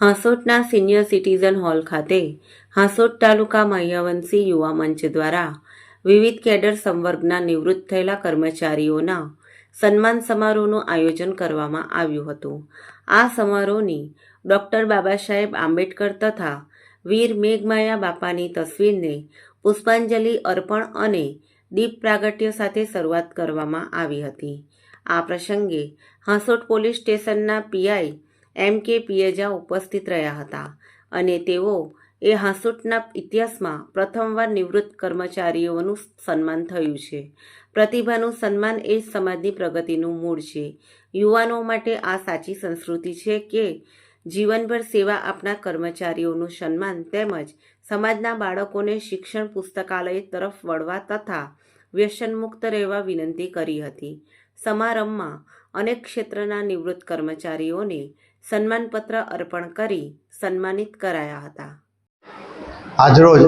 હાંસોટના senior citizen hall ખાતે હાંસોટ તાલુકા મહ્યવંશી યુવા મંચ દ્વારા વિવિધ કેડર સંવર્ગના નિવૃત્ત થયેલા કર્મચારીઓના સન્માન સમારોહનું આયોજન કરવામાં આવ્યું હતું. આ સમારોહની ડૉક્ટર બાબા સાહેબ આંબેડકર તથા વીર મેઘમાયા બાપાની તસવીરને પુષ્પાંજલિ અર્પણ અને દીપ પ્રાગટ્ય સાથે શરૂઆત કરવામાં આવી હતી. આ પ્રસંગે હાંસોટ પોલીસ સ્ટેશનના પીઆઈ એમ કે પિયજા ઉપસ્થિત રહ્યા હતા અને તેઓ એ હાંસુટના ઇતિહાસમાં પ્રથમવાર નિવૃત્ત કર્મચારીઓનું સન્માન થયું છે. પ્રતિભાનું સન્માન એ જ સમાજની પ્રગતિનું મૂળ છે. યુવાનો માટે આ સાચી સંસ્કૃતિ છે કે જીવનભર સેવા આપનાર કર્મચારીઓનું સન્માન તેમજ સમાજના બાળકોને શિક્ષણ પુસ્તકાલય તરફ વળવા તથા વ્યસનમુક્ત રહેવા વિનંતી કરી હતી. સમારંભમાં અનેક ક્ષેત્રના નિવૃત્ત કર્મચારીઓને સન્માનપત્ર અર્પણ કરી સન્માનિત કરાયા હતા. આજરોજ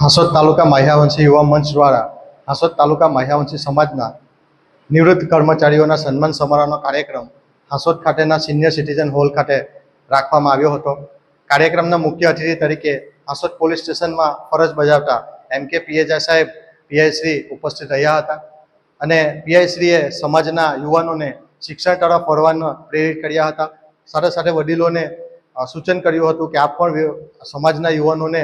હાંસોદ તાલુકા માહ્યાવંશી યુવા મંચ દ્વારા હાંસોદ તાલુકા માહ્યાવંશી સમાજના નિવૃત્ત કર્મચારીઓના સન્માન સમારોહનો કાર્યક્રમ હાંસોદ ખાતેના સિનિયર સિટીઝન હોલ ખાતે રાખવામાં આવ્યો હતો. કાર્યક્રમના મુખ્ય અતિથિ તરીકે હાંસોદ પોલીસ સ્ટેશનમાં ફરજ બજાવતા એમ કે પીએજા સાહેબ, પીઆઈ શ્રી ઉપસ્થિત રહ્યા હતા. અને પીઆઈ શ્રીએ સમાજના યુવાનોને શિક્ષણ તરફ વળવાનો પ્રેરિત કર્યા હતા. સાથે સાથે વડીલોને સૂચન કર્યું હતું કે આપ પણ સમાજના યુવાનોને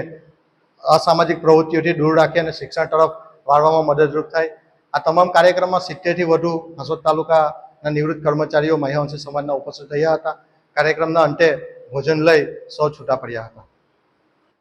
અસામાજિક પ્રવૃત્તિઓથી દૂર રાખી અને શિક્ષણ તરફ વાળવામાં મદદરૂપ થાય. આ તમામ કાર્યક્રમમાં સિત્તેરથી વધુ હસોદ તાલુકાના નિવૃત્ત કર્મચારીઓ મહિલાવંશી સમાજના ઉપસ્થિત રહ્યા હતા. કાર્યક્રમના અંતે ભોજન લઈ સૌ છૂટા પડ્યા હતા.